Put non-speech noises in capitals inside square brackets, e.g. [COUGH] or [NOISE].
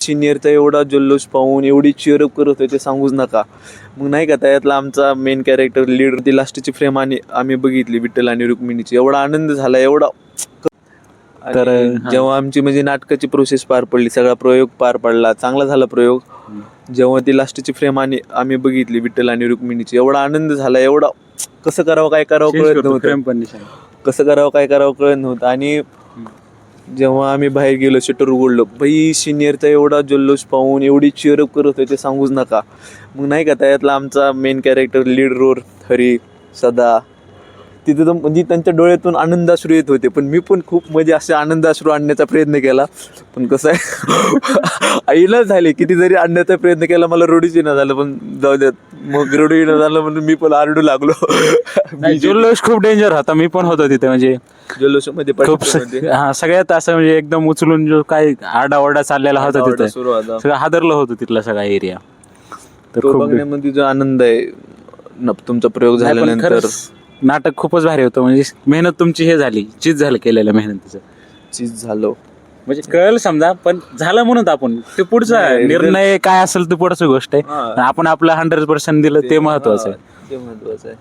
सिनियरचा एवढा जल्लोष पाहून एवढी चिअरअप करत होते ते सांगूच नका. मग नाही का त्यातला आमचा मेन कॅरेक्टर लीड ती लास्टची फ्रेम आणि आम्ही बघितली विठ्ठल आणि रुक्मिणीची. एवढा आनंद झाला एवढा तर. जेव्हा आमची म्हणजे नाटकाची प्रोसेस पार पडली सगळा प्रयोग पार पडला चांगला झाला प्रयोग. जेव्हा ती लास्टची फ्रेम आणि आम्ही बघितली विठ्ठल आणि रुक्मिणीची एवढा आनंद झाला एवढा कसं करावं काय करावं कळत नव्हतं. कसं करावं काय करावं कळत नव्हतं. आणि जेव्हा आम्ही बाहेर गेलो शटर उघडलो बाई सिनियरचा एवढा जल्लोष पाहून एवढी चिअरअप करत होते ते सांगूच नका. मग नाही का त्यातला आमचा main character lead role Hari Sada तिथे तर म्हणजे त्यांच्या डोळ्यातून आनंदाश्रू येत होते. पण मी पण खूप म्हणजे असे आनंदाश्रू आणण्याचा प्रयत्न केला. पण कसं आहे [LAUGHS] आईला झाले किती जरी आणण्याचा प्रयत्न केला मला रडूच येणं झालं. पण जाऊ द्यात मग रडू येणं झालं म्हणून मी पण आरडू लागलो. जल्लोष खूप डेंजर होता. मी पण होतो तिथे म्हणजे जल्लोषामध्ये खूप स- पाठीमध्ये हा सगळ्यात असं म्हणजे एकदम उचलून जो काय आरडाओरडा चाललेला होता तिथे. सगळं हादरलं होतं तिथला सगळा एरिया तर खूप बघण्यामध्ये जो आनंद आहे तुमचा प्रयोग झाल्यानंतर नाटक खूपच भारी होतं. म्हणजे मेहनत तुमची हे झाली चीज झालं केलेलं मेहनतीचं. चीज झालो. म्हणजे कळलं समजा पण झालं म्हणून आपण. ते पुढचा नाही, निर्णय काय असेल ते पुढची गोष्ट आहे. हा. आपण आपलं हंड्रेड पर्सेंट दिलं ते महत्वाचं आहे. ते महत्वाचं आहे.